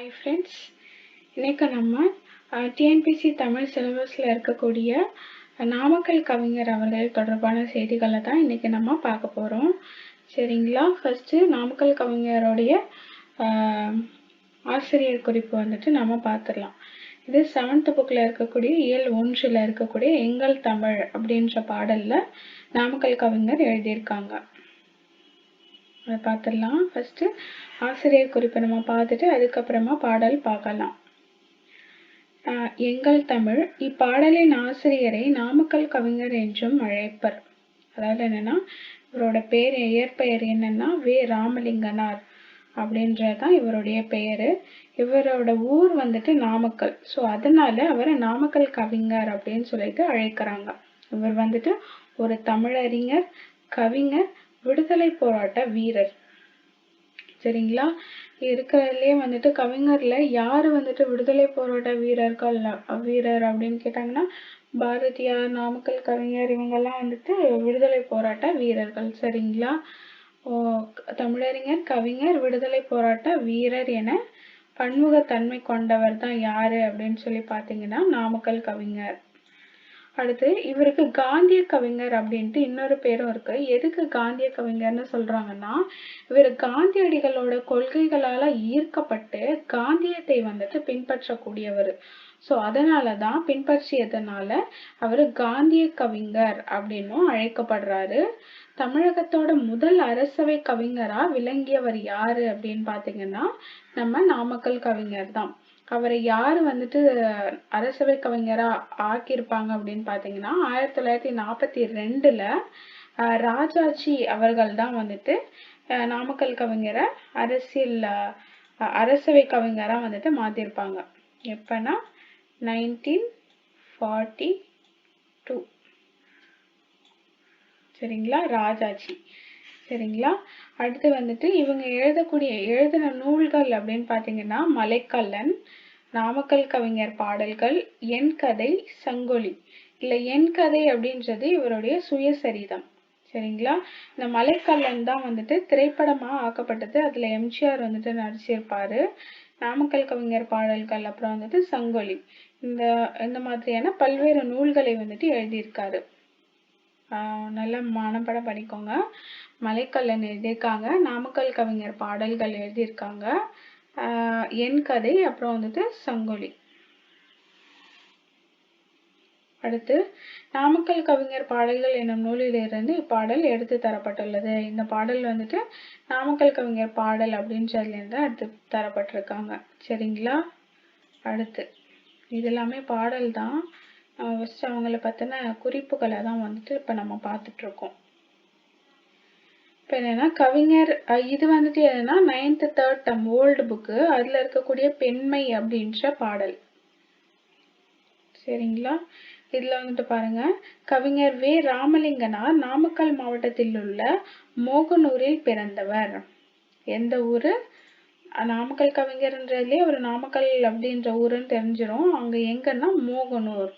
Hi friends இன்னைக்கு நம்ம TNPSC Tamil சிலபஸில் இருக்கக்கூடிய நாமக்கல் கவிஞர் அவர்கள் தொடர்பான செய்திகளை தான் இன்னைக்கு நம்ம பார்க்க போகிறோம் சரிங்களா? ஃபஸ்ட்டு நாமக்கல் கவிஞருடைய ஆசிரியர் குறிப்பு வந்துட்டு நம்ம பார்த்துடலாம். இது செவன்த் புக்கில் இருக்கக்கூடிய இயல் ஒன்றில் இருக்கக்கூடிய எங்கள் தமிழ் அப்படின்ற பாடலில் நாமக்கல் கவிஞர் எழுதியிருக்காங்க. அதை பார்த்துடலாம். ஃபஸ்ட்டு ஆசிரியர் குறிப்பை நம்ம பார்த்துட்டு அதுக்கப்புறமா பாடல் பார்க்கலாம். எங்கள் தமிழ். இப்பாடலின் ஆசிரியரை நாமக்கல் கவிஞர் என்றும் அழைப்பர். அதாவது என்னென்னா இவரோட பேர் இயற்பெயர் என்னென்னா வே. ராமலிங்கனார் அப்படின்றதுதான் இவருடைய பெயர். இவரோட ஊர் வந்துட்டு நாமக்கல். ஸோ அதனால அவரை நாமக்கல் கவிஞர் அப்படின்னு சொல்லிட்டு அழைக்கிறாங்க. இவர் வந்துட்டு ஒரு தமிழறிஞர் கவிஞர் விடுதலை போராட்ட வீரர். சரிங்களா? இருக்கிறதுலே வந்துட்டு கவிஞர்ல யாரு வந்துட்டு விடுதலை போராட்ட வீரர்கள் வீரர் அப்படின்னு கேட்டாங்கன்னா பாரதியார் நாமக்கல் கவிஞர் இவங்கெல்லாம் வந்துட்டு விடுதலை போராட்ட வீரர்கள். சரிங்களா? ஓ, தமிழறிஞர் கவிஞர் விடுதலை போராட்ட வீரர் என பன்முகத்தன்மை கொண்டவர் தான் யாரு அப்படின்னு சொல்லி பார்த்தீங்கன்னா நாமக்கல் கவிஞர். அடுத்து இவருக்கு காந்திய கவிஞர் அப்படின்ட்டு இன்னொரு பேரும் இருக்கு. எதுக்கு காந்திய கவிஞர்னு சொல்றாங்கன்னா இவர் காந்தியடிகளோட கொள்கைகளால ஈர்க்கப்பட்டு காந்தியத்தை வந்துட்டு பின்பற்றக்கூடியவர். ஸோ அதனால தான் பின்பற்றியதுனால அவர் காந்திய கவிஞர் அப்படின்னும் அழைக்கப்படுறாரு. தமிழகத்தோட முதல் அரசவை கவிஞரா விளங்கியவர் யாரு அப்படின்னு பாத்தீங்கன்னா நம்ம நாமக்கல் கவிஞர் தான். அவரை யார் வந்துட்டு அரசவை கவிஞரா ஆக்கியிருப்பாங்க அப்படின்னு பார்த்தீங்கன்னா ஆயிரத்தி தொள்ளாயிரத்தி நாற்பத்தி ரெண்டுல ராஜாஜி அவர்கள் தான் வந்துட்டு அஹ், நாமக்கல் கவிஞரை அரசியல் அரசவை கவிஞரா வந்துட்டு மாற்றிருப்பாங்க எப்பன்னா நைன்டீன் ஃபார்ட்டி டூ சரிங்களா? ராஜாஜி. சரிங்களா? அடுத்து வந்துட்டு இவங்க எழுதக்கூடிய எழுதின நூல்கள் அப்படின்னு பார்த்தீங்கன்னா மலைக்கல்லன் நாமக்கல் கவிஞர் பாடல்கள் என் கதை சங்கொலி இல்லை என் கதை அப்படின்றது இவருடைய சுயசரிதம். சரிங்களா? இந்த மலைக்கல்லன் தான் வந்துட்டு திரைப்படமா ஆக்கப்பட்டது. அதுல எம்ஜிஆர் வந்துட்டு நடிச்சிருப்பாரு. நாமக்கல் கவிஞர் பாடல்கள் அப்புறம் வந்துட்டு சங்கொலி. இந்த இந்த மாதிரியான பல்வேறு நூல்களை வந்துட்டு எழுதியிருக்காரு. ஆஹ் நல்லா மனப்பாடம் பண்ணிக்கோங்க. மலைக்கல்லன் எழுதியிருக்காங்க. நாமக்கல் கவிஞர் பாடல்கள் எழுதியிருக்காங்க. என் கதை அப்புறம் வந்துட்டு சங்கொலி. அடுத்து நாமக்கல் கவிஞர் பாடல்கள் என்னும் நூலிலிருந்து இப்பாடல் எடுத்து தரப்பட்டுள்ளது. இந்த பாடல் வந்துட்டு நாமக்கல் கவிஞர் பாடல் அப்படின்றதுலேருந்து எடுத்து தரப்பட்டிருக்காங்க. சரிங்களா? அடுத்து இது எல்லாமே பாடல் தான். ஃபஸ்ட் அவங்கள பற்றின குறிப்புகளை தான் வந்துட்டு இப்போ நம்ம பார்த்துட்ருக்கோம் இப்போ என்னென்னா கவிஞர் இது வந்துட்டு என்னென்னா நைன்த்து தேர்ட் டம் ஓல்டு புக்கு அதில் இருக்கக்கூடிய பெண்மை அப்படின்ற பாடல். சரிங்களா? இதில் வந்துட்டு பாருங்க. கவிஞர் வே. ராமலிங்கனார் நாமக்கல் மாவட்டத்தில் உள்ள மோகனூரில் பிறந்தவர். எந்த ஊரு? நாமக்கல் கவிஞர்ன்றதுலேயே ஒரு நாமக்கல் அப்படின்ற ஊருன்னு தெரிஞ்சிரும். அங்க எங்கன்னா மோகனூர்.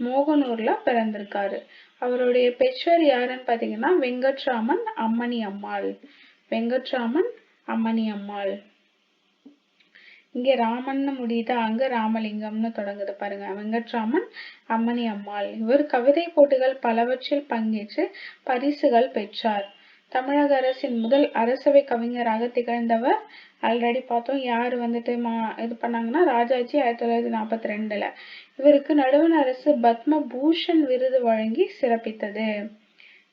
மோகனூர்ல பிறந்திருக்காரு. அவருடைய பெற்றோர் யாருன்னு பாத்தீங்கன்னா வெங்கட்ராமன் அம்மணி அம்மாள். வெங்கட்ராமன் அம்மணி அம்மாள். இங்க ராமன்னு முடியுதா? அங்க ராமலிங்கம்னு தொடங்குது பாருங்க. வெங்கட்ராமன் அம்மணி அம்மாள். இவர் கவிதை போட்டிகள் பலவற்றில் பங்கேற்று பரிசுகள் பெற்றார். தமிழக அரசின் முதல் அரசவை கவிஞராக திகழ்ந்தவர் ஆல்ரெடி பார்த்தோம். யார் வந்துட்டு மா இது பண்ணாங்கன்னா ராஜாஜி ஆயிரத்தி தொள்ளாயிரத்தி நாற்பத்தி ரெண்டுல. இவருக்கு நடுவண் அரசு பத்ம பூஷன் விருது வழங்கி சிறப்பித்தது.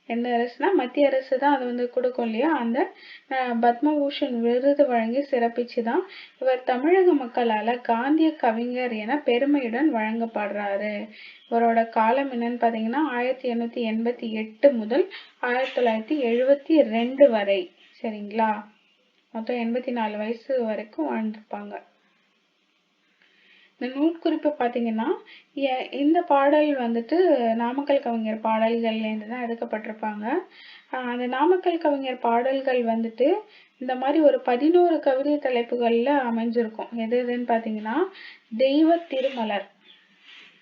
எந்த அரசுனா மத்திய அரசு தான் அது வந்து கொடுக்கும் இல்லையா? அந்த அஹ், பத்மபூஷன் விருது வழங்கி சிறப்பிச்சு தான் இவர் தமிழக மக்களால காந்திய கவிஞர் என பெருமையுடன் வழங்கப்படுறாரு. இவரோட காலம் என்னன்னு பார்த்தீங்கன்னா ஆயிரத்தி எண்ணூத்தி எண்பத்தி எட்டு முதல் ஆயிரத்தி தொள்ளாயிரத்தி எழுபத்தி ரெண்டு வரை. சரிங்களா? மொத்தம் எண்பத்தி நாலு வயசு வரைக்கும் வாழ்ந்திருப்பாங்க. இந்த நூற்குறிப்பு பார்த்தீங்கன்னா இந்த பாடல் வந்துட்டு நாமக்கல் கவிஞர் பாடல்கள்லேருந்து தான் எடுக்கப்பட்டிருப்பாங்க அந்த நாமக்கல் கவிஞர் பாடல்கள் வந்துட்டு இந்த மாதிரி ஒரு பதினோரு கவிதை தலைப்புகளில் அமைஞ்சிருக்கும். எது எதுன்னு பார்த்தீங்கன்னா தெய்வ திருமலர்.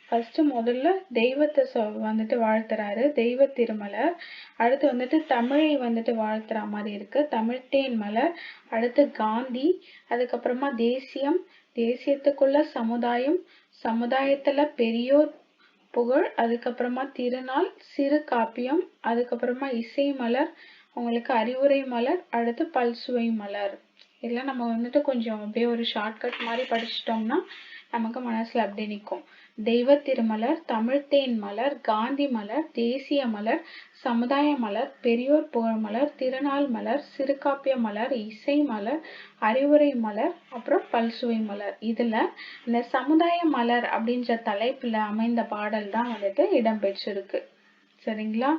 ஃபர்ஸ்ட் முதல்ல தெய்வத்தை சொ வந்துட்டு வாழ்த்துறாரு. தெய்வ திருமலர். அடுத்து வந்துட்டு தமிழை வந்துட்டு வாழ்த்துற மாதிரி இருக்கு. தமிழ்த்தேன் மலர் அடுத்து காந்தி. அதுக்கப்புறமா தேசியம். தேசியத்துக்குள்ள சமுதாயம் சமுதாயத்துல பெரியோர் புகழ் அதுக்கப்புறமா திருநாள் சிறு காப்பியம் அதுக்கப்புறமா இசை மலர் உங்களுக்கு அறிவுரை மலர் அடுத்து பல்சுவை மலர். இதெல்லாம் நம்ம வந்துட்டு கொஞ்சம் அப்படியே ஒரு ஷார்ட்கட் மாதிரி படிச்சிட்டோம்னா நமக்கு மனசுல அப்படியே நிற்கும் தெய்வ திருமலர் தமிழ்த்தேன் மலர் காந்தி மலர் தேசிய மலர் சமுதாய மலர் பெரியோர் புகழ்மலர், திருநாள் மலர் சிறுகாப்பிய மலர் இசை மலர் அறிவுரை மலர் அப்புறம் பல்சுவை மலர். இதுல இந்த சமுதாய மலர் அப்படின்ற தலைப்புல அமைந்த பாடல் தான் வந்துட்டு இடம்பெற்றிருக்கு சரிங்களா?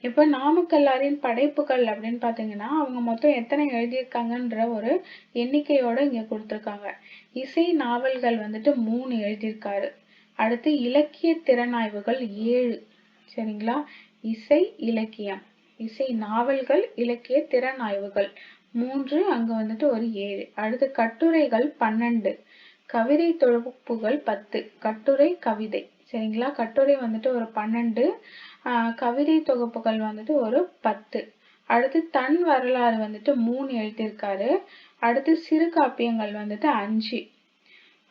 இப்போ நாமக்கல்லாரின் படைப்புகள் அப்படின்னு பார்த்தீங்கன்னா அவங்க மொத்தம் எத்தனை எழுதியிருக்காங்கன்ற ஒரு எண்ணிக்கையோட இங்க கொடுத்துருக்காங்க. இசை நாவல்கள் வந்துட்டு மூணு எழுதியிருக்காரு. அடுத்து இலக்கிய திறனாய்வுகள் ஏழு. சரிங்களா? இசை இலக்கியம். இசை நாவல்கள் இலக்கிய திறனாய்வுகள். மூன்று அங்கே வந்துட்டு ஒரு ஏழு. அடுத்து கட்டுரைகள் பன்னெண்டு. கவிதை தொகுப்புகள் பத்து. கட்டுரை கவிதை. சரிங்களா? கட்டுரை வந்துட்டு ஒரு பன்னெண்டு. கவிதை தொகுப்புகள் வந்துட்டு ஒரு பத்து. அடுத்து தன் வரலாறு வந்துட்டு மூணு எழுதியிருக்காரு. அடுத்து சிறு காப்பியங்கள் வந்துட்டு அஞ்சு.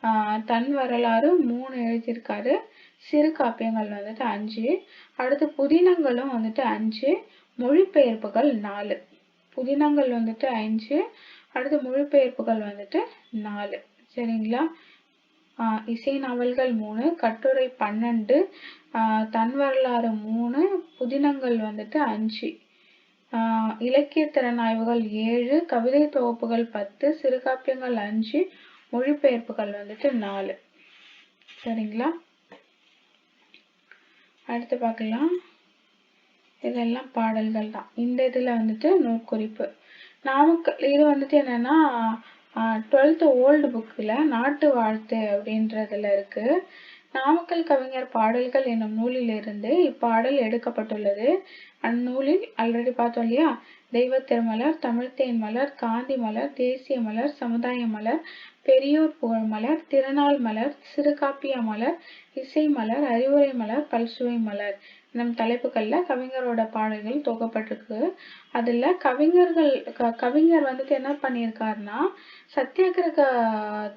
ஆஹ் தன் வரலாறு மூணு எழுதியிருக்காரு. சிறு காப்பியங்கள் வந்துட்டு அஞ்சு. அடுத்து புதினங்களும் வந்துட்டு அஞ்சு. மொழிபெயர்ப்புகள் நாலு. புதினங்கள் வந்துட்டு அஞ்சு அடுத்து மொழிபெயர்ப்புகள் வந்துட்டு நாலு. சரிங்களா? ஆஹ் இசை நாவல்கள் மூணு கட்டுரை பன்னெண்டு தன் வரலாறு மூணு புதினங்கள் வந்துட்டு அஞ்சு. ஆஹ் இலக்கிய திறனாய்வுகள் ஏழு கவிதை தொகுப்புகள் பத்து சிறுகாப்பியங்கள் அஞ்சு மொழிபெயர்ப்புகள் வந்துட்டு நாலு. சரிங்களா? அடுத்து பார்க்கலாம். இதெல்லாம் பாடல்கள் தான். இந்த இதுல வந்துட்டு நூற்குறிப்பு. நாமக்கல் இது வந்துட்டு என்னன்னா டுவெல்த் ஓல்டு புக்கில் நாட்டு வாழ்த்து அப்படின்றதுல இருக்கு. நாமக்கல் கவிஞர் பாடல்கள் என்னும் நூலிலிருந்து இப்பாடல் எடுக்கப்பட்டுள்ளது. அந்நூலில் ஆல்ரெடி பார்த்தோம் இல்லையா? தெய்வ திருமலர் தமிழ்த்தேன் மலர் காந்தி மலர் தேசிய மலர் சமுதாய மலர் பெரியோர் புகழ் மலர் திருநாள் மலர் சிறுகாப்பிய மலர் இசை மலர் அறிவுரை மலர் பல்சுவை மலர். நம் தலைப்புகள்ல கவிஞரோட பாடல்கள் தொகுப்பட்டிருக்கு அதுல கவிஞர்கள் க- கவிஞர் வந்துட்டு என்ன பண்ணியிருக்காருன்னா சத்தியாகிரக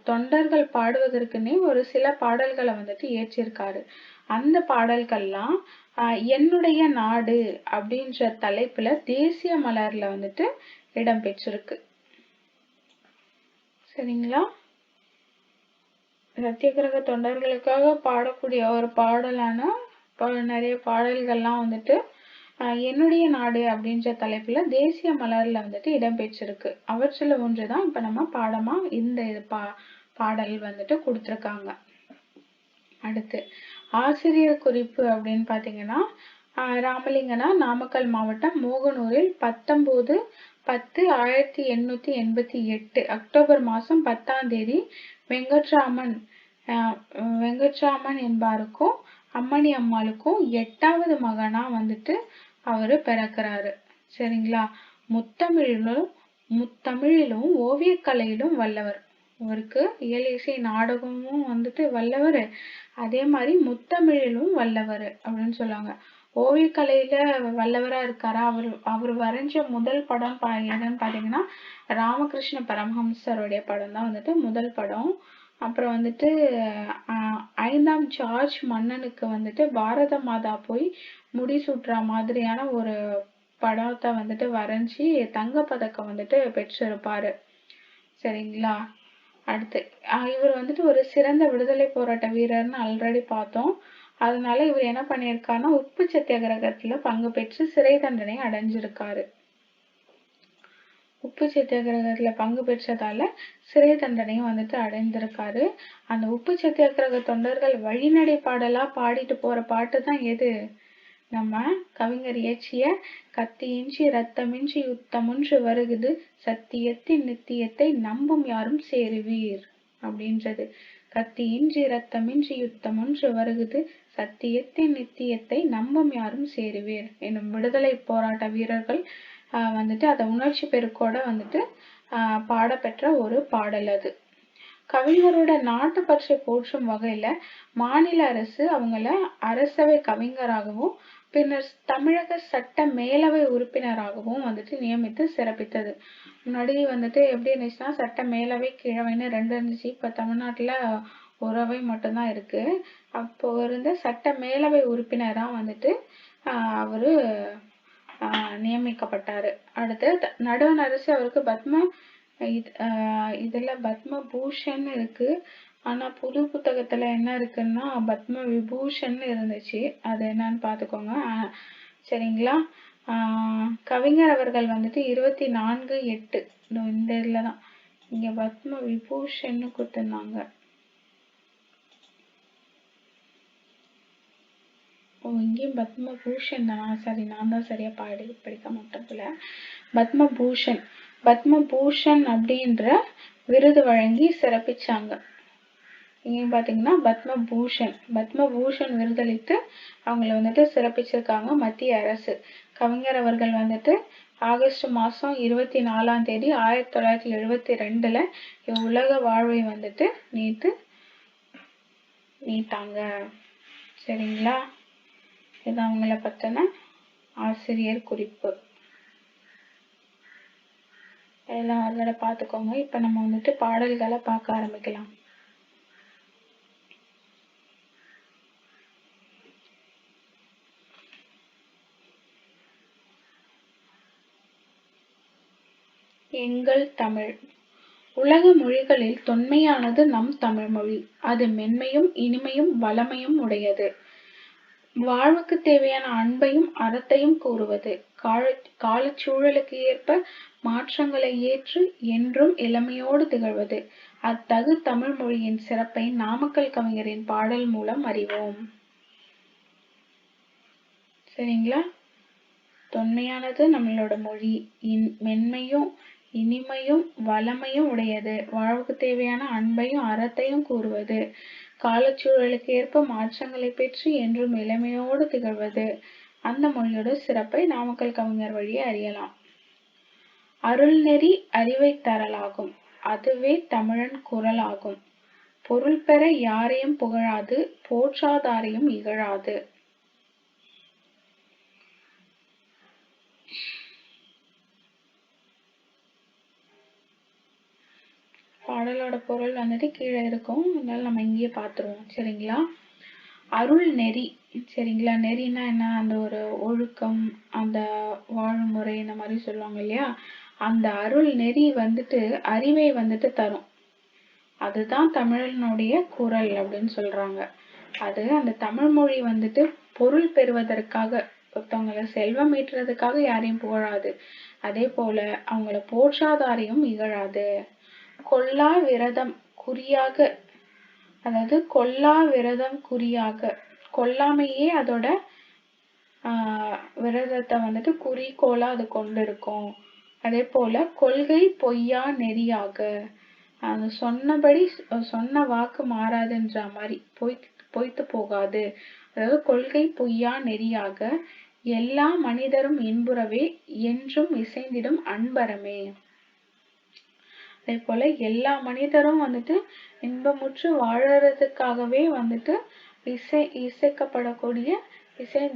தொண்டர்கள் பாடுவதற்குன்னே ஒரு சில பாடல்களை வந்துட்டு இயற்றியிருக்காரு. அந்த பாடல்கள்லாம் என்னுடைய நாடு அப்படின்ற தலைப்புல தேசிய மலர்ல வந்துட்டு இடம்பெற்றிருக்கு சரிங்களா? சத்தியகிரக தொண்டர்களுக்காக பாடக்கூடிய ஒரு பாடலான ப- நிறைய பாடல்கள்லாம் வந்துட்டு என்னுடைய நாடு அப்படின்ற தலைப்புல தேசிய மலர்ல வந்துட்டு இடம்பெற்றிருக்கு. அவற்றில் ஒன்றுதான் இப்ப நம்ம பாடமா இந்த இது பா பாடல் வந்துட்டு கொடுத்துருக்காங்க. அடுத்து ஆசிரியர் குறிப்பு அப்படின்னு பாத்தீங்கன்னா ராமலிங்கனா நாமக்கல் மாவட்டம் மோகனூரில் பத்தொன்பது பத்து ஆயிரத்தி எண்ணூத்தி எண்பத்தி எட்டு அக்டோபர் மாசம் பத்தாம் தேதி வெங்கட்ராமன் வெங்கட்ராமன் என்பாருக்கும் அம்மணி அம்மாளுக்கும் எட்டாவது மகனா வந்துட்டு அவரு பிறக்கிறாரு. சரிங்களா? முத்தமிழிலும் முத்தமிழிலும் ஓவியக்கலையிலும் வல்லவர். அவருக்கு இயல் இசை நாடகமும் வந்துட்டு வல்லவர். அதே மாதிரி முத்தமிழிலும் வல்லவர் அப்படின்னு சொல்லுவாங்க. ஓவியக்கலையில வல்லவரா இருக்காரா? அவர் அவர் வரைஞ்ச முதல் படம் என்னன்னு பாத்தீங்கன்னா ராமகிருஷ்ண பரமஹம்சருடைய படம் தான் வந்துட்டு முதல் படம். அப்புறம் வந்துட்டு ஐந்தாம் ஜார்ஜ் மன்னனுக்கு வந்துட்டு பாரத மாதா போய் முடிசூட்டுற மாதிரியான ஒரு படத்தை வந்துட்டு வரைஞ்சி தங்கப்பதக்கம் வந்துட்டு பெற்றிருப்பாரு. சரிங்களா? அடுத்து இவர் வந்துட்டு ஒரு சிறந்த விடுதலை போராட்ட வீரர்னு ஆல்ரெடி பார்த்தோம். அதனால இவர் என்ன பண்ணியிருக்காருன்னா உப்பு சத்தியாகிரகத்துல பங்கு பெற்று சிறை தண்டனை அடைஞ்சிருக்காரு. உப்பு சத்தியாகிரகத்துல பங்கு பெற்றதால சிறை தண்டனையும் வந்துட்டு அடைந்திருக்காரு. அந்த உப்பு சத்தியாகிரக தொண்டர்கள் வழிநடை பாடலா பாடிட்டு போற பாட்டு தான் எது? நம்ம கவிஞர் இயற்றிய கத்தியின்றி ரத்தமின்றி யுத்தமுன்று வருகுது சத்தியத்தின் நித்தியத்தை நம்பும் யாரும் சேருவீர் அப்படின்றது. கத்தி இன்றி ரத்தமின்றி யுத்தமொன்று வருகுது சத்தியத்தின் நித்தியத்தை நம்பும் யாரும் சேருவீர் என்னும் விடுதலை போராட்ட வீரர்கள் வந்துட்டு அதை உணர்ச்சி பெருக்கோட வந்துட்டு பாடப்பெற்ற ஒரு பாடல் அது. கவிஞரோட நாட்டு பற்றை போற்றும் வகையில மாநில அரசு அவங்கள அரசவை கவிஞராகவும் பின்னர் தமிழக சட்ட மேலவை உறுப்பினராகவும் வந்துட்டு நியமித்து சிறப்பித்தது. முன்னாடி வந்துட்டு எப்படி இருந்துச்சுன்னா சட்ட மேலவை கிழவைன்னு ரெண்டு இருந்துச்சு. இப்ப தமிழ்நாட்டுல உறவை மட்டும்தான் இருக்கு. அப்போ இருந்த சட்ட மேலவை உறுப்பினரா வந்துட்டு அவரு நியமிக்கப்பட்டாரு. அடுத்து த- நடுவண் அரசு அவருக்கு பத்ம இது ஆஹ் இதுல பத்ம பூஷன் இருக்கு. ஆனா புது புத்தகத்துல என்ன இருக்குன்னா பத்ம விபூஷன் இருந்துச்சு. அது என்னன்னு பாத்துக்கோங்க. சரிங்களா? ஆஹ் கவிஞர் அவர்கள் வந்துட்டு இருபத்தி நான்கு எட்டு. இந்த இதுலதான். இங்க பத்ம விபூஷன் கொடுத்துருந்தாங்க. ஓ இங்கேயும் பத்ம பூஷன் தானா சரி நான் தான் சரியா பாடி படிக்க மாட்டேன் போல. பத்ம பூஷன் பத்ம பூஷன் அப்படின்ற விருது வழங்கி சிறப்பிச்சாங்க. இங்கேயும் பாத்தீங்கன்னா பத்ம பூஷன் பத்ம பூஷன் விருதளித்து அவங்கள வந்துட்டு சிறப்பிச்சிருக்காங்க மத்திய அரசு. கவிஞர் அவர்கள் வந்துட்டு ஆகஸ்ட் மாசம் இருபத்தி நாலாம் தேதி ஆயிரத்தி தொள்ளாயிரத்தி எழுபத்தி ரெண்டுல உலக வாழ்வை வந்துட்டு நீட்டு நீட்டாங்க சரிங்களா? இது அவங்கள பத்தின ஆசிரியர் குறிப்பு. எல்லாம் அதோட பார்த்துக்கோங்க இப்போ நம்ம வந்துட்டு பாடல்களை பார்க்க ஆரம்பிக்கலாம். எங்கள் தமிழ். உலக மொழிகளில் தொன்மையானது நம் தமிழ் மொழி. அது மென்மையும் இனிமையும் வளமையும் உடையது. வாழ்வுக்கு தேவையான அன்பையும் அறத்தையும் கூறுவது. கால காலச்சூழலுக்கு ஏற்ப மாற்றங்களை ஏற்று என்றும் இளமையோடு திகழ்வது. அத்தகு தமிழ் மொழியின் சிறப்பை நாமக்கல் கவிஞரின் பாடல் மூலம் அறிவோம். சரிங்களா? தொன்மையானது நம்மளோட மொழி. இன் மென்மையும் இனிமையும் வளமையும் உடையது. வாழ்வுக்கு தேவையான அன்பையும் அறத்தையும் கூறுவது. காலச்சூழலுக்கு ஏற்ப மாற்றங்களை பெற்று என்றும் இளமையோடு திகழ்வது. அந்த மொழியோட சிறப்பை நாமக்கல் கவிஞர் வழியே அறியலாம். அருள்நெறி அறிவை தரலாகும். அதுவே தமிழன் குரலாகும். பொருள் பெற யாரையும் புகழாது போற்றாதாரையும் இகழாது. பாடலோட பொருள் வந்துட்டு கீழே இருக்கும். அதனால நம்ம இங்கேயே பார்த்துருவோம். சரிங்களா? அருள் நெறி. சரிங்களா? நெறினா என்ன? அந்த ஒரு ஒழுக்கம் அந்த வாழ்முறை இந்த மாதிரி சொல்லுவாங்க இல்லையா? அந்த அருள் நெறி வந்துட்டு அறிவை வந்துட்டு தரும். அதுதான் தமிழனுடைய குரல் அப்படின்னு சொல்றாங்க. அது அந்த தமிழ் மொழி வந்துட்டு பொருள் பெறுவதற்காக ஒருத்தவங்களை செல்வம் ஈட்டுறதுக்காக யாரையும் புகழாது. அதே போல அவங்கள போற்றாதாரையும் இகழாது. கொல்லா விரதம் குறியாக அதாவது கொல்லா விரதம் குறியாக கொல்லாமையே அதோட ஆஹ் விரதத்தை வந்துட்டு குறிக்கோளா அது கொண்டிருக்கும் அதே போல கொள்கை பொய்யா நெறியாக அது சொன்னபடி சொன்ன வாக்கு மாறாதுன்ற மாதிரி பொய் பொய்த்து போகாது. அதாவது கொள்கை பொய்யா நெறியாக எல்லா மனிதரும் இன்புறவே என்றும் இசைந்திடும் அன்பரமே. அதே போல எல்லா மனிதரும் வந்துட்டு இன்பமுற்று வாழறதுக்காகவே வந்துட்டு இசை இசைக்கப்படக்கூடிய இசை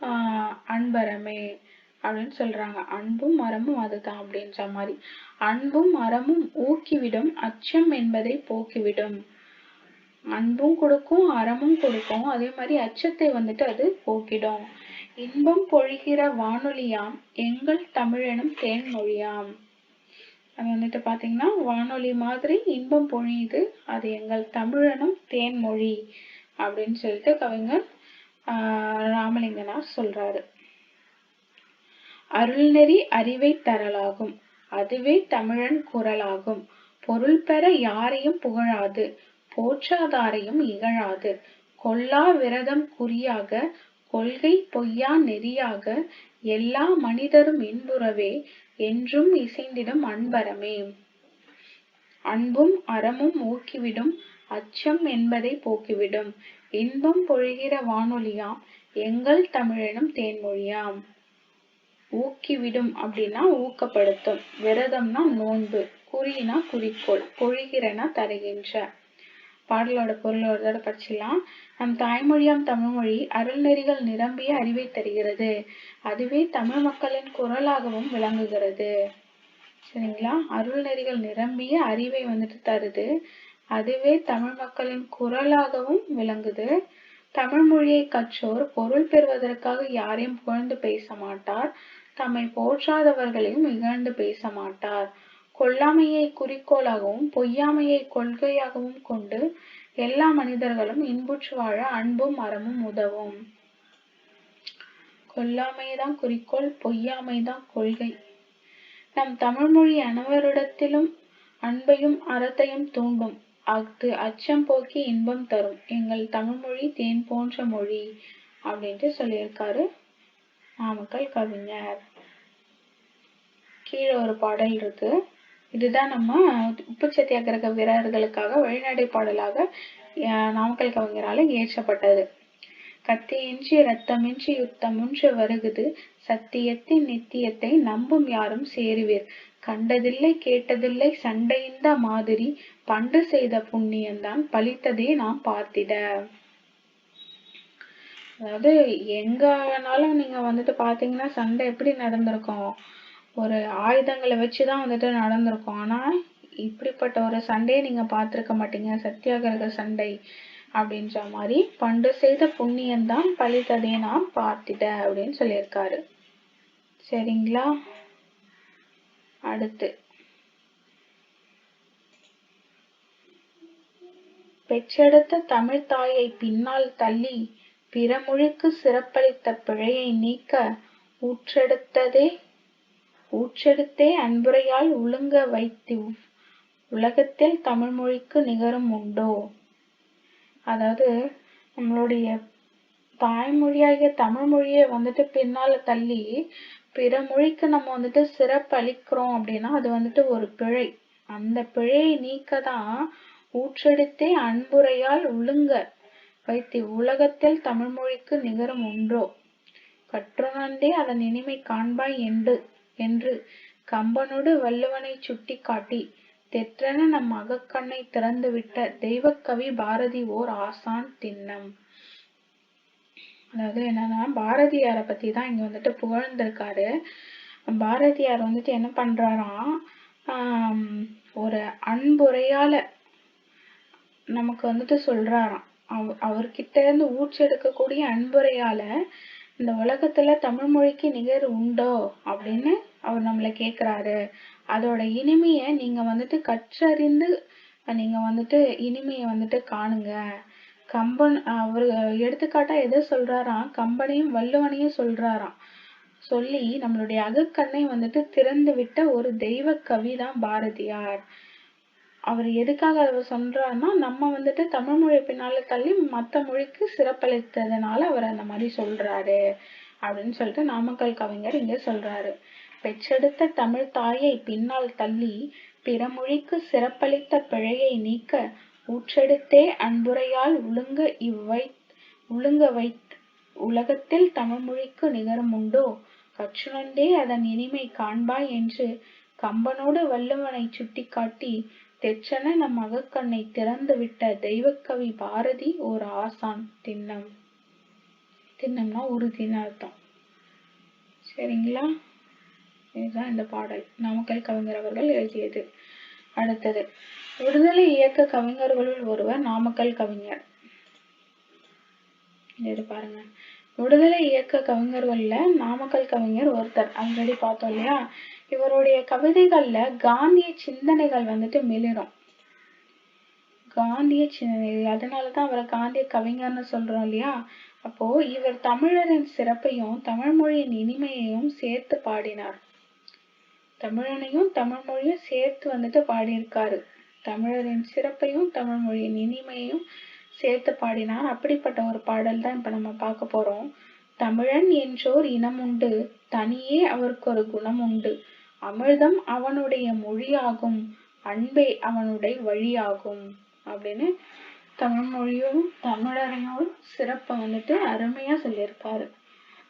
ஆஹ் அன்பரமே அப்படின்னு சொல்றாங்க. அன்பும் அறமும் அதுதான் அப்படின்ற மாதிரி. அன்பும் அறமும் ஊக்கிவிடும் அச்சம் என்பதை போக்கிவிடும். அன்பும் கொடுக்கும் அறமும் கொடுக்கும். அதே மாதிரி அச்சத்தை வந்துட்டு அது போக்கிடும். இன்பம் பொழிகிற வானொலியாம் எங்கள் தமிழனும் தேன்மொழியாம். அது வந்துட்டு பார்த்தீங்கன்னா வானொலி மாதிரி இன்பம் பொழியுது. அது எங்கள் தமிழனும் தேன்மொழி அப்படின்னு சொல்லிட்டு கவிஞர் ராமலிங்கனார் சொல்றாரு. அருள்நெறி அறிவை தரலாகும். அதுவே தமிழன் குரலாகும். பொருள் பெற யாரையும் புகழாது. போற்றாதாரையும் இகழாது. கொல்லா விரதம் குறியாக கொள்கை பொய்யா நெறியாக எல்லா மனிதரும் இன்புறவே என்றும் இசைந்திடும் அன்பரமே. அன்பும் அறமும் ஊக்கிவிடும் அச்சம் என்பதை போக்கிவிடும். இன்பம் பொழிகிற வானொலியாம் எங்கள் தமிழெனும் தேன்மொழியாம் ஊக்கிவிடும் அப்படின்னா ஊக்கப்படுத்தும். விரதம்னா நோன்பு குறினா குறிக்கோள் பொழிகிறனா தருகின்ற. பாடலோட பொருள் ஒரு தடவை படிச்சிடலாம். நம் தாய்மொழியாம் தமிழ்மொழி அருள்நெறிகள் நிரம்பிய அறிவை தருகிறது. அதுவே தமிழ் மக்களின் குரலாகவும் விளங்குகிறது. சரிங்களா? அருள்நெறிகள் நிரம்பிய அறிவை வந்துட்டு தருது. அதுவே தமிழ் மக்களின் குரலாகவும் விளங்குது. தமிழ் மொழியை கற்றோர் பொருள் பெறுவதற்காக யாரையும் புகழ்ந்து பேச மாட்டார். தம்மை போற்றாதவர்களையும் இகழ்ந்து பேச மாட்டார். கொல்லாமையை குறிக்கோளாகவும் பொய்யாமையை கொள்கையாகவும் கொண்டு எல்லா மனிதர்களும் இன்புற்று வாழ அன்பும் அறமும் உதவும். கொல்லாமைதான் குறிக்கோள் பொய்யாமைதான் கொள்கை. நம் தமிழ்மொழி அனைவரிடத்திலும் அன்பையும் அறத்தையும் தூண்டும். அஃது அச்சம் போக்கி இன்பம் தரும். எங்கள் தமிழ்மொழி தேன் போன்ற மொழி அப்படின்ட்டு சொல்லியிருக்காரு நாமக்கல் கவிஞர். கீழே ஒரு பாடல் இருக்கு. இதுதான் நம்ம உப்பு சத்தியாகிரக வீரர்களுக்காக வழிநடை பாடலாக நாமக்கல் கவிஞரால இயற்றப்பட்டது. கத்தியின்றி ரத்தமின்றி யுத்தமுன்று வருகுது. சத்தியத்தின் நித்தியத்தை நம்பும் யாரும் சேருவீர். கண்டதில்லை கேட்டதில்லை சண்டையிந்த மாதிரி பண்டு செய்த புண்ணியம்தான் பழித்ததே நாம் பார்த்திட. அதாவது எங்கனாலும் நீங்க வந்துட்டு பாத்தீங்கன்னா சண்டை எப்படி நடந்திருக்கும்? ஒரு ஆயுதங்களை வச்சுதான் வந்துட்டு நடந்திருக்கும். ஆனா இப்படிப்பட்ட ஒரு சண்டையை நீங்க பார்த்துருக்க மாட்டீங்க. சத்தியாகிரக சண்டை அப்படின்ற மாதிரி பண்டு செய்த புண்ணியந்தான் பழித்ததே நான் பார்த்துட்டேன் அப்படின்னு சொல்லியிருக்காரு. சரிங்களா? அடுத்து. பெற்றெடுத்த தமிழ் தாயை பின்னால் தள்ளி பிறமொழிக்கு சிறப்பளித்த பிழையை நீக்க ஊற்றெடுத்ததே ஊற்றெடுத்தே அன்புரையால் உழுங்க வைத்து உலகத்தில் தமிழ் மொழிக்கு நிகரும் உண்டோ? அதாவது நம்மளுடைய தாய்மொழியாகிய தமிழ் மொழியை வந்துட்டு பின்னால தள்ளி பிற மொழிக்கு நம்ம வந்துட்டு சிறப்பு அளிக்கிறோம் அப்படின்னா அது வந்துட்டு ஒரு பிழை. அந்த பிழையை நீக்க தான் ஊற்றெடுத்தே அன்புரையால் உழுங்க வைத்து உலகத்தில் தமிழ் மொழிக்கு நிகரும் ஒன்றோ கற்றுணர்ந்தே அதன் இனிமை காண்பாய் என்று என்று கம்பனோடு வள்ளுவனை சுட்டி காட்டி தெற்றென நம் அகக்கண்ணை திறந்துவிட்ட தெய்வக்கவி பாரதி ஓர் ஆசான் திண்ணம் அதாவது என்னன்னா பாரதியாரை பத்தி தான் இங்க வந்துட்டு புகழ்ந்திருக்காரு. பாரதியார் வந்துட்டு என்ன பண்றாராம் ஆஹ் ஒரு அன்புரையால நமக்கு வந்துட்டு சொல்றாராம். அவ அவர்கிட்ட இருந்து ஊற்றெடுக்கக்கூடிய அன்புரையால இந்த உலகத்துல தமிழ் மொழிக்கு நிகர் உண்டோ? அப்படின்னு அவர் நம்மள கேட்குறாரு அதோட இனிமையை நீங்க வந்துட்டு கற்றறிந்து நீங்க வந்துட்டு இனிமையை வந்துட்டு காணுங்க. கம்பன் அவர் எடுத்துக்காட்டா எதை சொல்றாராம்? கம்பனையும் வள்ளுவனையும் சொல்றாராம். சொல்லி நம்மளுடைய அகக்கண்ணை வந்துட்டு திறந்து விட்ட ஒரு தெய்வ கவி தான் பாரதியார். அவர் எதுக்காக அவர் சொல்றாருன்னா நம்ம வந்துட்டு தமிழ் மொழி பின்னால தள்ளி மத்த மொழிக்கு சிறப்பளித்ததுனால அவர் அந்த மாதிரி சொல்றாரு. அப்படின்னு சொல்லிட்டு நாமக்கல் கவிஞர் இங்க சொல்றாரு. பெற்றெடுத்த தமிழ் தாயை பின்னால் தள்ளி பிறமொழிக்கு சிறப்பளித்த பிழையை நீக்க ஊற்றெடுத்தே அன்புரையால் உழுங்க இவ்வை உழுங்க வைத்து உலகத்தில் தமிழ் மொழிக்கு உண்டோ? கற்றுணர்ந்தே அதன் இனிமை காண்பாய் என்று கம்பனோடு வள்ளுவனை சுட்டிக்காட்டி தெற்றென நம் அகக்கண்ணை திறந்து விட்ட தெய்வக்கவி பாரதி ஓர் ஆசான் திண்ணம். திண்ணம்னா உறுதின்னு அர்த்தம். சரிங்களா? இதுதான் இந்த பாடல். நாமக்கல் கவிஞர் அவர்கள் எழுதியது. அடுத்தது. விடுதலை இயக்க கவிஞர்களுள் ஒருவர் நாமக்கல் கவிஞர். இது பாருங்க. விடுதலை இயக்க கவிஞர்கள்ல நாமக்கல் கவிஞர் ஒருத்தர். ஆல்ரெடி பார்த்தோம் இல்லையா? இவருடைய கவிதைகள்ல காந்திய சிந்தனைகள் வந்துட்டு மிளிரும். காந்திய சிந்தனை. அதனாலதான் அவரை காந்திய கவிஞர்னு சொல்றோம் இல்லையா? அப்போ இவர் தமிழரின் சிறப்பையும் தமிழ் மொழியின் இனிமையையும் சேர்த்து பாடினார். தமிழனையும் தமிழ் மொழியும் சேர்த்து வந்துட்டு பாடியிருக்காரு. தமிழரின் சிறப்பையும் தமிழ் மொழியின் இனிமையையும் சேர்த்து பாடினார். அப்படிப்பட்ட ஒரு பாடல் தான் இப்ப நம்ம பார்க்க போறோம். தமிழன் என்றோர் இனம் உண்டு தனியே அவருக்கு ஒரு குணம் உண்டு. அமிர்தம் அவனுடைய மொழியாகும் அன்பே அவனுடைய வழியாகும் அப்படின்னு தமிழ் மொழியும் தமிழரையும் சிறப்பை வந்துட்டு அருமையா சொல்லியிருக்காரு.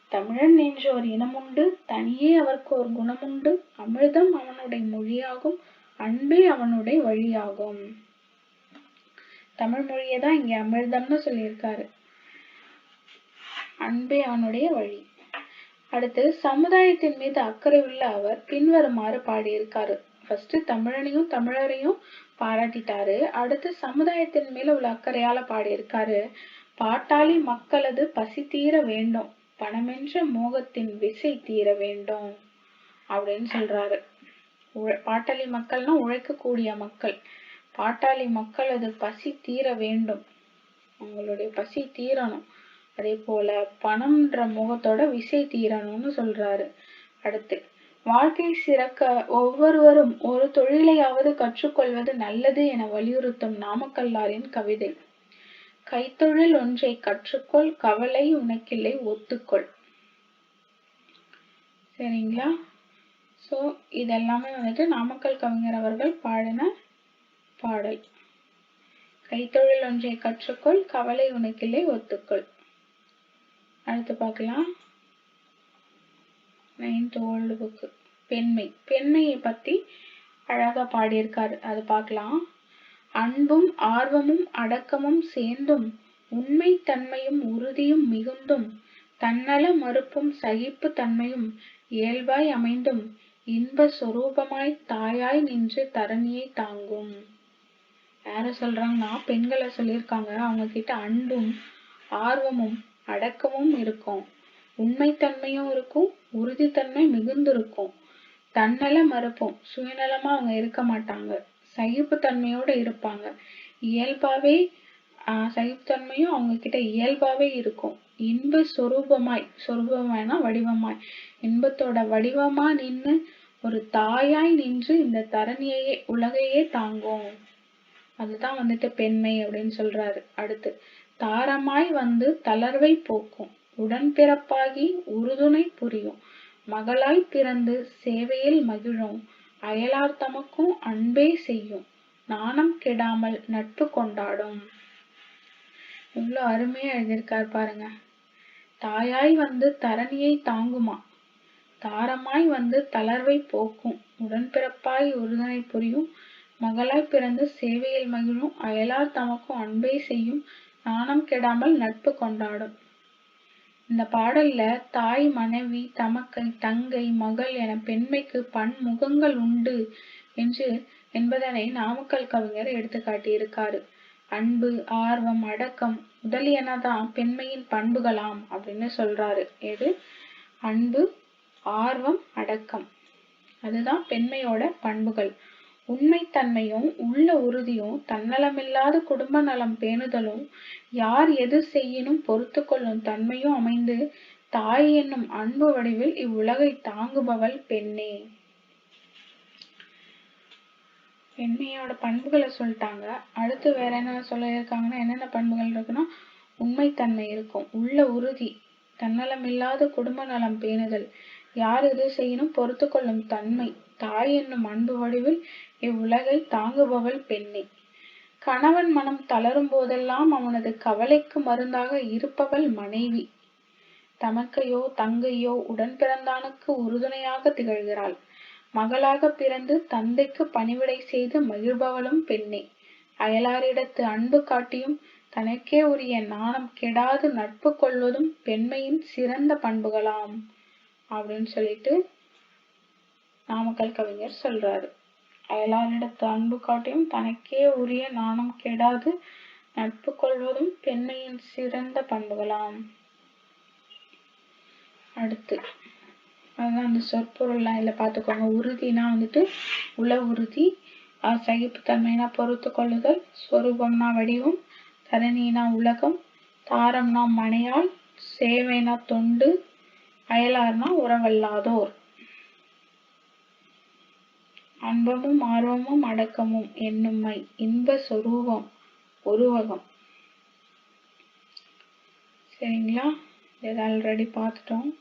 தமிழன் என்ற ஒரு இனமுண்டு தனியே அவருக்கு ஒரு குணமுண்டு அமிழ்தம் அமிர்தம் அவனுடைய மொழியாகும் அன்பே அவனுடைய வழியாகும். தமிழ் மொழியை தான் இங்க அமிர்தம்னு சொல்லியிருக்காரு. அன்பே அவனுடைய வழி. அடுத்து சமுதாயத்தின் மீது அக்கறை உள்ள அவர் பின்வருமாறு பாடியிருக்காரு. ஃபர்ஸ்ட் தமிழனையும் தமிழரையும் பாராட்டிட்டாரு. அடுத்து சமுதாயத்தின் மேல உள்ள அக்கறையால பாடியிருக்காரு. பாட்டாளி மக்களது பசி தீர வேண்டும். பணமென்ற மோகத்தின் விசை தீர வேண்டும் அப்படின்னு சொல்றாரு. உழ- பாட்டாளி மக்கள்னா உழைக்கக்கூடிய மக்கள். பாட்டாளி மக்களது பசி தீர வேண்டும். அவங்களுடைய பசி தீரணும். அதே போல பணம்ன்ற முகத்தோட விசை தீரணும்னு சொல்றாரு. அடுத்து வாழ்க்கை சிறக்க ஒவ்வொருவரும் ஒரு தொழிலையாவது கற்றுக்கொள்வது நல்லது என வலியுறுத்தும் நாமக்கல்லாரின் கவிதை. கைத்தொழில் ஒன்றை கற்றுக்கொள் கவலை உனக்கில்லை ஒத்துக்கொள். சரிங்களா? ஸோ இதெல்லாமே வந்துட்டு நாமக்கல் கவிஞர் அவர்கள் பாடின பாடல். கைத்தொழில் ஒன்றை கற்றுக்கொள் கவலை உனக்கில்லை ஒத்துக்கொள். அடுத்து பார்க்கலாம். நைன்த் ஓல்டு புக்கு பெண்மை. பெண்மையை பத்தி அழகா பாடியிருக்காரு. அது பார்க்கலாம். அன்பும் ஆர்வமும் அடக்கமும் சேர்ந்தும் உண்மை தன்மையும் உறுதியும் மிகுந்தும் தன்னல மறுப்பும் சகிப்பு தன்மையும் இயல்பாய் அமைந்தும் இன்ப சொரூபமாய் தாயாய் நின்று தரணியை தாங்கும். யார சொல்றாங்கன்னா பெண்களை சொல்லியிருக்காங்க. அவங்க கிட்ட அன்பும் ஆர்வமும் அடக்கமும் இருக்கும். உண்மைத்தன்மையும் இருக்கும் உறுதித்தன்மை மிகுந்திருக்கும். தன்னல மறுப்போம் சுயநலமா அவங்க இருக்க மாட்டாங்க. சகிப்புத்தன்மையோட இருப்பாங்க. இயல்பாவே ஆஹ் சகிப்புத்தன்மையும் அவங்க கிட்ட இயல்பாவே இருக்கும். இன்ப சொரூபமாய் சொரூபமாய்னா வடிவமாய். இன்பத்தோட வடிவமா நின்னு ஒரு தாயாய் நின்று இந்த தரணியையே உலகையே தாங்கும். அதுதான் வந்துட்டு பெண்மை அப்படின்னு சொல்றாரு. அடுத்து தாரமாய் வந்து தளர்வை போக்கும். உடன்பிறப்பாகி உறுதுணை புரியும். மகளாய் பிறந்து சேவையில் மகிழும். அயலார் தமக்கும் அன்பே செய்யும். நாணம் கெடாமல் நட்பு கொண்டாடும். இவ்வளவு அருமையா எழுதியிருக்கார் பாருங்க. தாயாய் வந்து தரணியை தாங்குமா? தாரமாய் வந்து தளர்வை போக்கும். உடன்பிறப்பாய் உறுதுணை புரியும். மகளாய் பிறந்து சேவையில் மகிழும். அயலார் தமக்கும் அன்பை செய்யும். நாணம் கெடாமல் நட்பு கொண்டாடும். இந்த பாடல்ல தாய் மனைவி தமக்கை தங்கை மகள் என பெண்மைக்கு பன்முகங்கள் உண்டு என்று என்பதனை நாமக்கல் கவிஞர் எடுத்து காட்டியிருக்காரு. அன்பு ஆர்வம் அடக்கம் முதலியனதான் பெண்மையின் பண்புகளாம் அப்படின்னு சொல்றாரு. எது? அன்பு ஆர்வம் அடக்கம். அதுதான் பெண்மையோட பண்புகள். உண்மைத்தன்மையும் உள்ள உறுதியும் தன்னலமில்லாத குடும்ப நலம் பேணுதலும் யார் எது செய்யினும் பொறுத்து கொள்ளும் தன்மையும் அமைந்து தாய் என்னும் அன்பு வடிவில் இவ்வுலகை தாங்குபவள் பெண்ணே. பெண்மையோட பண்புகளை சொல்லிட்டாங்க. அடுத்து வேற என்ன சொல்லியிருக்காங்கன்னா என்னென்ன பண்புகள் இருக்குன்னா உண்மைத்தன்மை இருக்கும். உள்ள உறுதி தன்னலமில்லாத குடும்ப நலம் பேணுதல். யார் எது செய்யினும் பொறுத்து கொள்ளும் தன்மை தாய் என்னும் அன்பு வடிவில் இவ்வுலகை தாங்குபவள் பெண்ணே. கணவன் மனம் தளரும் போதெல்லாம் அவனது கவலைக்கு மருந்தாக இருப்பவள் மனைவி. தமக்கையோ தங்கையோ உடன் பிறந்தானுக்கு உறுதுணையாக திகழ்கிறாள். மகளாக பிறந்து தந்தைக்கு பணிவிடை செய்து மகிழ்பவளும் பெண்ணே. அயலாரிடத்து அன்பு காட்டியும் தனக்கே உரிய நாணம் கெடாது நட்பு கொள்வதும் பெண்மையின் சிறந்த பண்புகளாம். அப்படின்னு சொல்லிட்டு நாமக்கல் கவிஞர் சொல்றாரு. அயலாரிடத்து அன்பு காட்டியும் தனக்கே உரிய நாணம் கெடாது நட்பு கொள்வதும் பெண்மையின் சிறந்த பண்புகளாம். அடுத்து அதான் அந்த சொற்பொருள்லாம் இதுல பார்த்துக்கோங்க. உறுதினா வந்துட்டு உள உறுதி சகிப்புத்தன்மைனா பொறுத்து கொள்ளுதல் சொரூபம்னா வடிவம் தரணினா உலகம் தாரம்னா மனையாள் சேவைனா தொண்டு அயலார்னா உறவல்லாதோர். அன்பமும் ஆர்வமும் அடக்கமும் என்னும்மை இன்ப சொரூபம் உருவகம். சரிங்களா? இதை ஆல்ரெடி பார்த்துட்டோம்.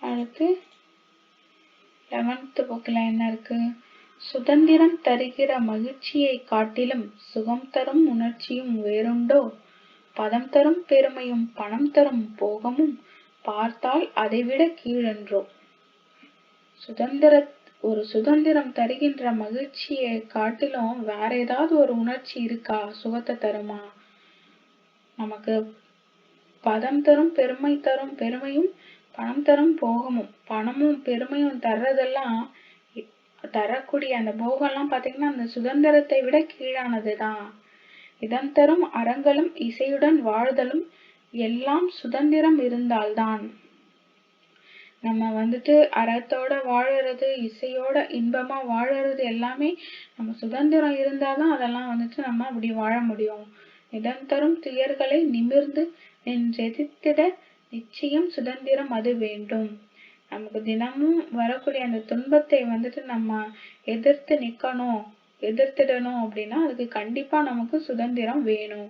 அடுத்து லெவன்த் புக்கில் என்ன இருக்கு? சுதந்திரம் தருகிற மகிழ்ச்சியை காட்டிலும் சுகம் தரும் உணர்ச்சியும் வேறுண்டோ? பதம் தரும் பெருமையும் பணம் தரும் போகமும் பார்த்தால் அதைவிட கீழென்றோ? சுதந்திர ஒரு சுதந்திரம் தருகின்ற மகிழ்ச்சியை காட்டிலும் வேற ஏதாவது ஒரு உணர்ச்சி இருக்கா? சுகத்தை தருமா? நமக்கு பதம் தரும் பெருமை தரும் பெருமையும் பணம் தரும் போகமும். பணமும் பெருமையும் தர்றதெல்லாம் தரக்கூடிய அந்த போகம்லாம் பாத்தீங்கன்னா அந்த சுதந்திரத்தை விட கீழானதுதான். இதம் தரும் அறங்களும் இசையுடன் வாழ்தலும் எல்லாம் சுதந்திரம் இருந்தால்தான். நம்ம வந்துட்டு அறத்தோட வாழறது இசையோட இன்பமா வாழறது எல்லாமே நம்ம சுதந்திரம் இருந்தாதான் அதெல்லாம் வந்துட்டு நம்ம அப்படி வாழ முடியும். இடம் தரும் துயர்களை நிமிர்ந்து நின்றெதிர்த்திட நிச்சயம் சுதந்திரம் அது வேண்டும். நமக்கு தினமும் வரக்கூடிய அந்த துன்பத்தை வந்துட்டு நம்ம எதிர்த்து நிக்கணும் எதிர்த்திடணும் அப்படின்னா அதுக்கு கண்டிப்பா நமக்கு சுதந்திரம் வேணும்.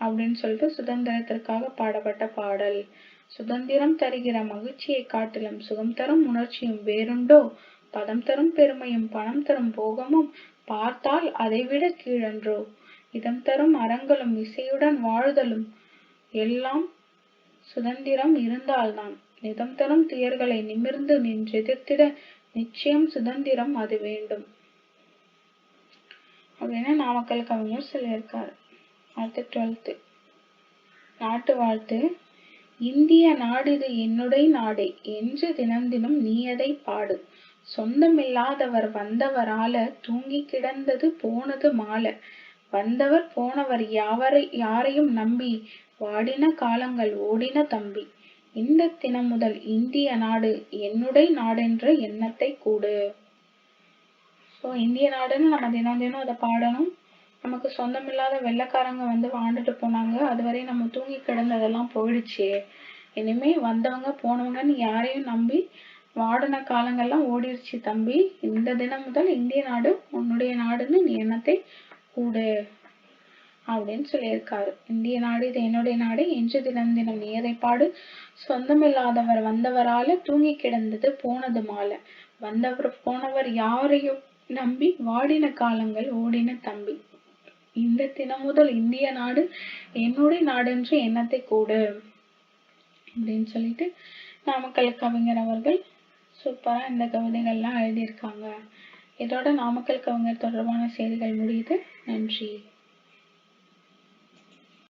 அப்படின்னு சொல்லிட்டு சுதந்திரத்திற்காக பாடப்பட்ட பாடல். சுதந்திரம் தருகிற மகிழ்ச்சியை காட்டிலும் சுகம் தரும் உணர்ச்சியும் வேறுண்டோ? பதம் தரும் பெருமையும் பணம் தரும் போகமும் பார்த்தால் அதைவிட கீழன்றோ? இதம் தரும் அறங்களும் இசையுடன் வாழுதலும் எல்லாம் சுதந்திரம் இருந்தால்தான். நிதம் தரும் துயர்களை நிமிர்ந்து நின்றெதிர்த்திட நிச்சயம் சுதந்திரம் அது வேண்டும். அப்படின்னு நாமக்கல் கவிஞர் சொல்லியிருக்காரு. அடுத்து டுவெல்த்து நாட்டு வாழ்த்து. இந்திய நாடிது என்னுடைய நாடே. என்று தினம் தினம் நீ அதை பாடு. சொந்தமில்லாதவர் வந்தவரால தூங்கி கிடந்தது போனது மால. வந்தவர் போனவர் யாவரை யாரையும் நம்பி வாடின காலங்கள் ஓடின தம்பி. இந்த தினம் முதல் இந்திய நாடு என்னுடைய நாடென்ற எண்ணத்தை கூடு. ஸோ இந்திய நாடுன்னு நம்ம தினம் தினம் அதை பாடணும். நமக்கு சொந்தமில்லாத வெள்ளைக்காரங்க வந்து வாழ்ந்துட்டு போனாங்க. அதுவரை நம்ம தூங்கி கிடந்ததெல்லாம் போயிடுச்சு. இனிமே வந்தவங்க போனவங்கன்னு யாரையும் நம்பி வாடின காலங்கள்லாம் ஓடிடுச்சு தம்பி. இந்த தினம் முதல் இந்திய நாடு உன்னுடைய நாடுன்னு நீ எண்ணத்தை கூடு அப்படின்னு சொல்லியிருக்காரு. இந்திய நாடு இது என்னுடைய நாடு. என்று தினம் தினம் நீரை பாடு? சொந்தமில்லாதவர் வந்தவரால தூங்கி கிடந்தது போனது மாலை வந்தவர் போனவர் யாரையும் நம்பி வாடின காலங்கள் ஓடின தம்பி. இந்த தினம் முதல் இந்திய நாடு என்னுடைய நாடென்று எண்ணத்தை கூடு அப்படின்னு சொல்லிட்டு நாமக்கல் கவிஞர் அவர்கள் சூப்பரா இந்த கவிதைகள்லாம் எழுதியிருக்காங்க. இதோட நாமக்கல் கவிஞர் தொடர்பான செய்திகள் முடியுது. நன்றி.